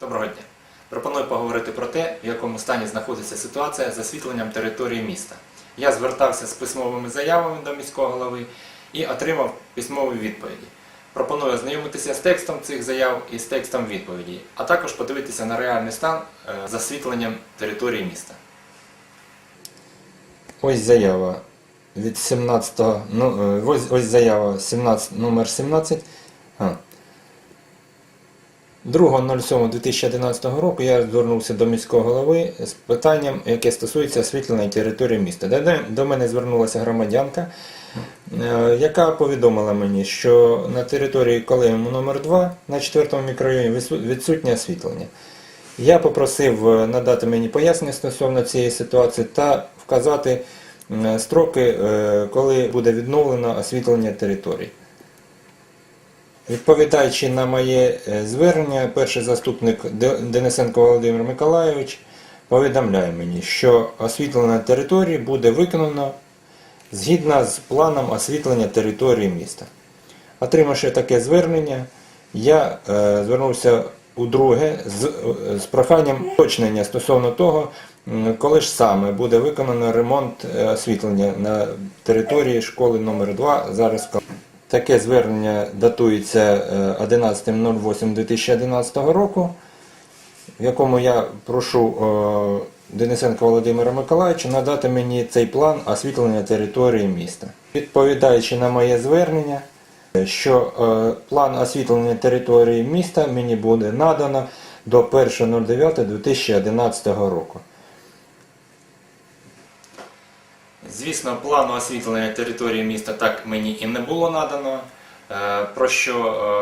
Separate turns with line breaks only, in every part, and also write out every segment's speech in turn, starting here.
Доброго дня. Пропоную поговорити про те, в якому стані знаходиться ситуація з освітленням території міста. Я звертався з письмовими заявами до міського голови і отримав письмові відповіді. Пропоную ознайомитися з текстом цих заяв і з текстом відповіді, а також подивитися на реальний стан е, з освітленням території міста. Ось заява від 17, ну, е, ось, ось заява 17, номер 17. А. 2.07.2011 року я звернувся до міського голови з питанням, яке стосується освітлення території міста. До- мене звернулася громадянка, е, яка повідомила мені, що на території колегіуму номер 2 на 4 мікрорайоні відсутнє освітлення. Я попросив е, надати мені пояснення стосовно цієї ситуації та вказати строки, е, коли буде відновлено освітлення території. Відповідаючи на моє е, звернення, перший заступник Денисенко Володимир Миколайович повідомляє мені, що освітлення території буде виконано згідно з планом освітлення території міста. Отримавши таке звернення, я е, звернувся удруге з, е, з проханням уточнення стосовно того, коли ж саме буде виконано ремонт е, освітлення на території школи номер 2 зараз. Таке звернення датується е, 11.08.2011 року, в якому я прошу е, Денисенка Володимира Миколаївича надати мені цей план освітлення території міста. Відповідаючи на моє звернення, е, що е, план освітлення території міста мені буде надано до 1.09.2011 року. Звісно, плану освітлення території міста так мені і не було надано, е, про що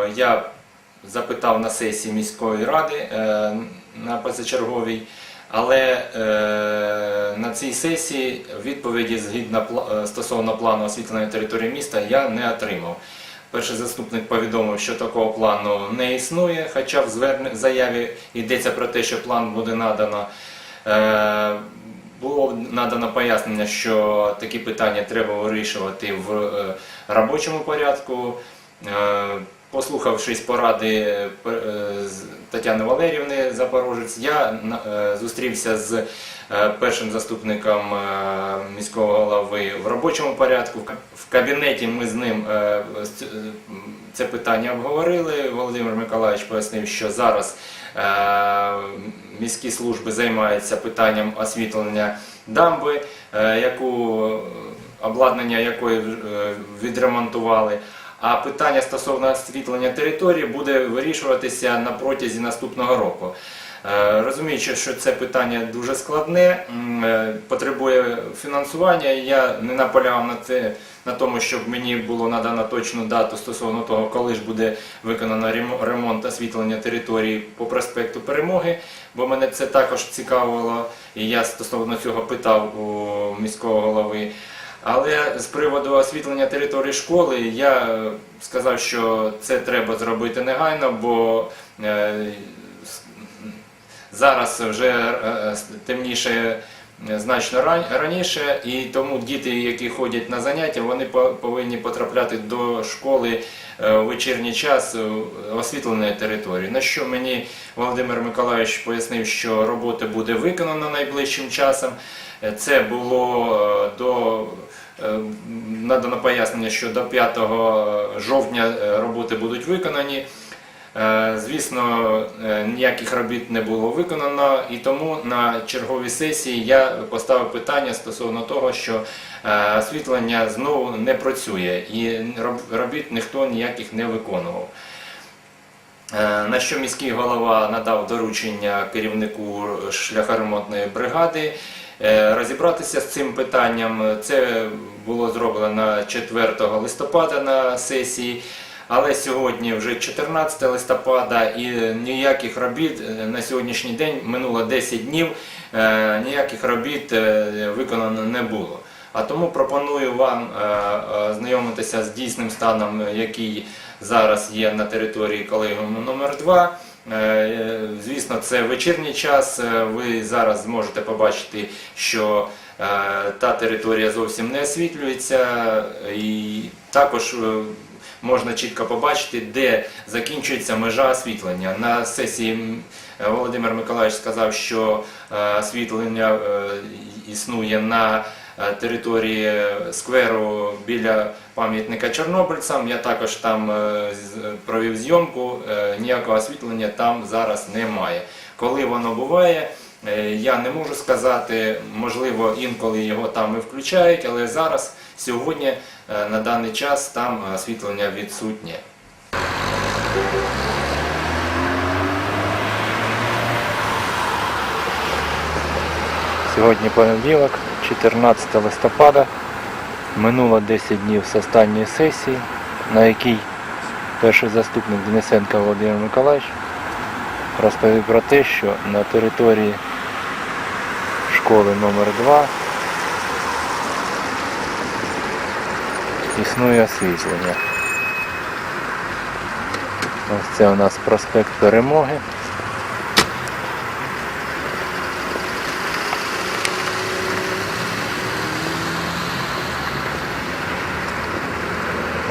е, я запитав на сесії міської ради е, на позачерговій, але на цій сесії відповіді згідно стосовно плану освітлення території міста я не отримав. Перший заступник повідомив, що такого плану не існує, хоча в заяві йдеться про те, що план буде надано. Було надано пояснення, що такі питання треба вирішувати в е, робочому порядку. Е, Послухавшись поради е, Тетяни Валерівни Запорожець, я зустрівся з першим заступником міського голови в робочому порядку. В кабінеті ми з ним це питання обговорили. Володимир Миколаївич пояснив, що зараз міські служби займаються питанням освітлення дамби, е, яку обладнання якої е, відремонтували. А питання стосовно освітлення території буде вирішуватися на протязі наступного року. Е, Розуміючи, що це питання дуже складне, е, потребує фінансування, я не наполягав на це на тому, щоб мені було надано точну дату стосовно того, коли ж буде виконано ремонт освітлення території по проспекту Перемоги, бо мене це також цікавило, і я стосовно цього питав у міського голови. Але з приводу освітлення території школи я сказав, що це треба зробити негайно, бо е, зараз вже е, темніше е, значно ран- раніше, і тому діти, які ходять на заняття, вони по- повинні потрапляти до школи е, у вечірній час е, освітленої території. На що мені Володимир Миколаївич пояснив, що робота буде виконана найближчим часом. Е, Це було е, до е, надано пояснення, що до 5 жовтня е, роботи будуть виконані. Е, Звісно, е, ніяких робіт не було виконано, і тому на черговій сесії я поставив питання стосовно того, що е, освітлення знову не працює і робіт ніхто ніяких не виконував. На що міський голова надав доручення керівнику шляхоремонтної бригади розібратися з цим питанням. Це було зроблено 4 листопада на сесії. Але сьогодні вже 14 листопада і ніяких робіт е, на сьогоднішній день минуло 10 днів, е, ніяких робіт е, виконано не було. А тому пропоную вам знайомитися з дійсним станом, який зараз є на території колегіуму номер 2 Е, Звісно, це вечірній час. Ви зараз зможете побачити, що та територія зовсім не освітлюється, і також можна чітко побачити, де закінчується межа освітлення. На сесії е, Володимир Миколаївич сказав, що е, освітлення е, існує на території скверу біля пам'ятника чорнобильцям. Я також там провів зйомку, ніякого освітлення там зараз немає. Коли воно буває, я не можу сказати, можливо, інколи його там і включають, але зараз, сьогодні, е, на даний час там освітлення відсутнє. Сьогодні понеділок, 14 листопада. Минуло 10 днів з останньої сесії, на якій перший заступник Денисенка Володимир Миколаївич розповів про те, що на території школи номер 2 існує освітлення. Ось це у нас проспект Перемоги.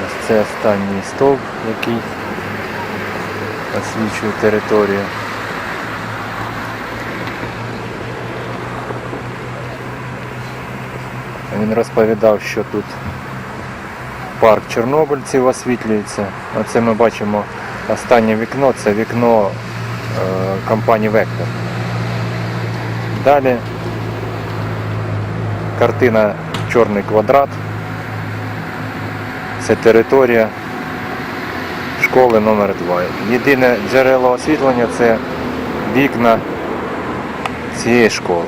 Ось це останній стовп, який освічує територію. Він розповідав, що тут парк чорнобильців освітлюється. Оце ми бачимо останнє вікно, це вікно е, компанії Вектор. Далі картина Чорний квадрат. Це територія школи номер 2 Єдине джерело освітлення це вікна цієї школи.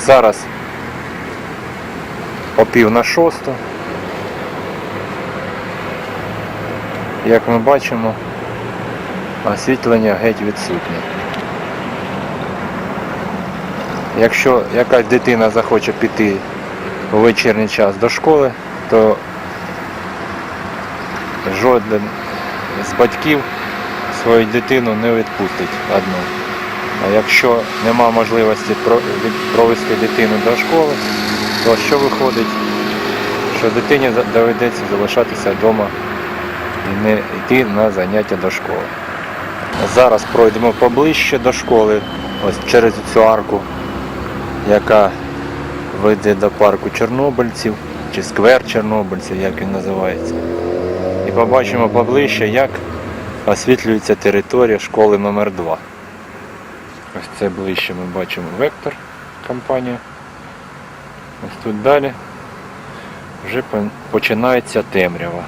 Зараз о пів на шосту. Як ми бачимо, освітлення геть відсутнє. Якщо якась дитина захоче піти у вечірній час до школи, то жоден з батьків свою дитину не відпустить одну. А якщо нема можливості провести дитину до школи, то що виходить? Що дитині доведеться залишатися вдома і не йти на заняття до школи. Зараз пройдемо поближче до школи, ось через цю арку, яка веде до парку чорнобильців, чи сквер чорнобильців, як він називається. І побачимо поближче, як освітлюється територія школи номер 2 Ось це ближче ми бачимо вектор компанія. Ось тут далі вже починається темрява.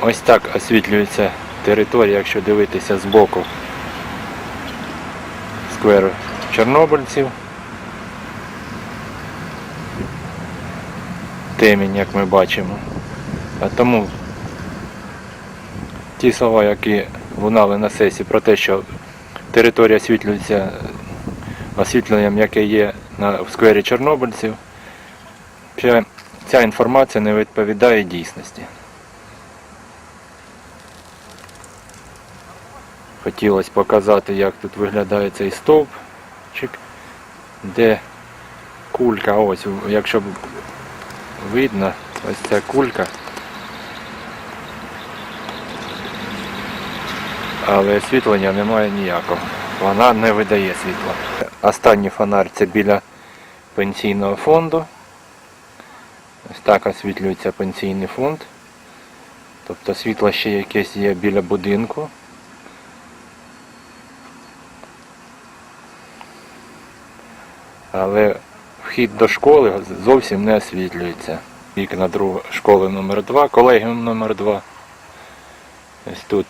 Ось так освітлюється територія, якщо дивитися з боку скверу чорнобильців. Темінь, як ми бачимо. А тому ті слова, які лунали на сесії про те, що територія освітлюється освітленням, яке є в сквері чорнобильців, ця, ця інформація не відповідає дійсності. Хотілося показати, як тут виглядає цей стовпчик, де кулька, ось, якщо видно, ось ця кулька. Але освітлення немає ніякого. Вона не видає світла. Останній фонарь це біля пенсійного фонду. Ось так освітлюється пенсійний фонд. Тобто світло ще якесь є біля будинку. Але вхід до школи зовсім не освітлюється. Вікна друга школи номер 2 колегіум номер 2 Ось тут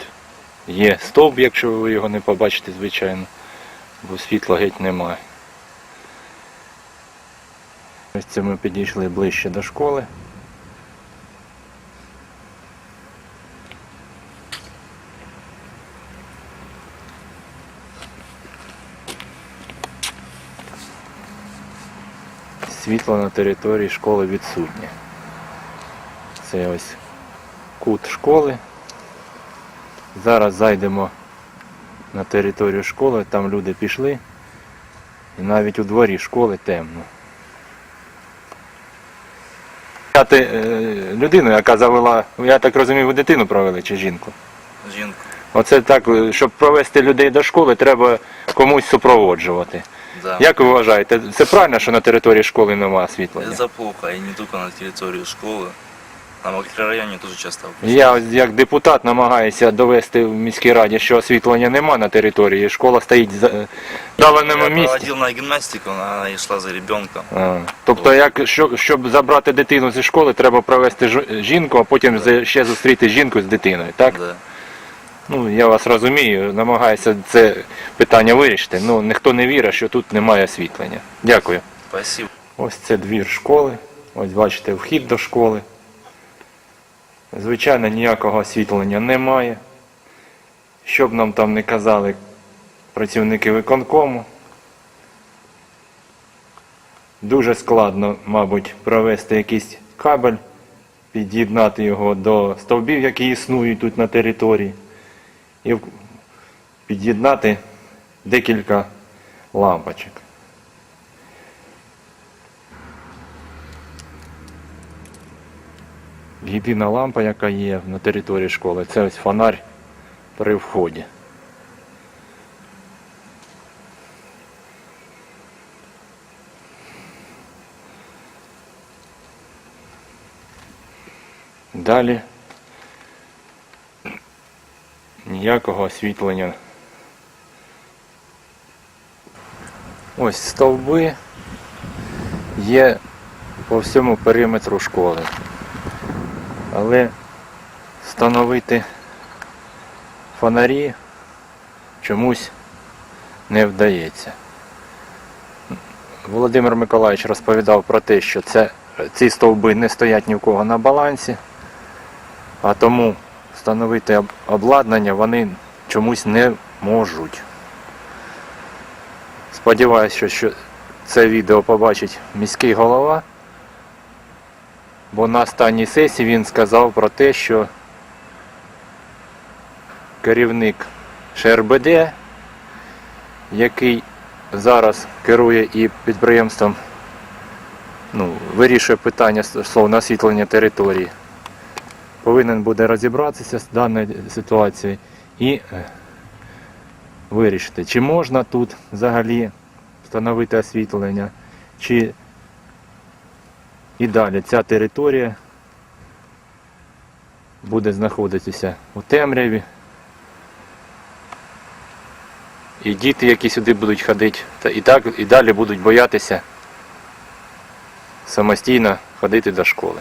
є стовп, якщо ви його не побачите, звичайно, бо світла геть немає. Ось це ми підійшли ближче до школи. Світло на території школи відсутнє. Це ось кут школи. Зараз зайдемо на територію школи, там люди пішли. І навіть у дворі школи темно. Е, людину, яка завела, я так розумію, ви дитину провели чи жінку.
Жінку.
Оце так, е, щоб провести людей до школи, треба комусь супроводжувати.
Да.
Як ви вважаєте, це правильно, що на території школи немає освітлення?
Это плохо, и не только на территории школы. На микрорайоне тоже часто.
Я як депутат намагаюся довести в міській раді, що освітлення нема на території, школа стоїть за- віддаленому
Я
місці.
проводил на гимнастику, она и шла за ребенком.
А, Тобто, як, щоб, щоб забрати дитину зі школи, треба провести жінку, а потім за- ще зустріти жінку з дитиною, так?
Да.
Ну, я вас розумію, намагаюся це питання вирішити. Ну, ніхто не вірить, що тут немає освітлення. Дякую.
Спасибо.
Ось це двір школи. Ось бачите, вхід до школи. Звичайно, ніякого освітлення немає. Що б нам там не казали працівники виконкому. Дуже складно, мабуть, провести якийсь кабель, під'єднати його до стовбів, які існують тут на території, і під'єднати декілька лампочок. Єдина лампа, яка є на території школи, це ось фонарь при вході. Далі ніякого освітлення. Ось стовби є по всьому периметру школи але встановити фонарі чомусь не вдається. Володимир Миколаївич розповідав про те, що це, ці стовби не стоять ні в кого на балансі, а тому встановити обладнання вони чомусь не можуть. Сподіваюся, що, це відео побачить міський голова. Бо на останній сесії він сказав про те, що керівник ШРБД, який зараз керує і підприємством, ну, вирішує питання стосовно освітлення території, повинен буде розібратися з даною ситуацією і е, вирішити, чи можна тут взагалі встановити освітлення, чи і далі ця територія буде знаходитися у темряві. І діти, які сюди будуть ходити, і, так, і далі будуть боятися самостійно ходити до школи.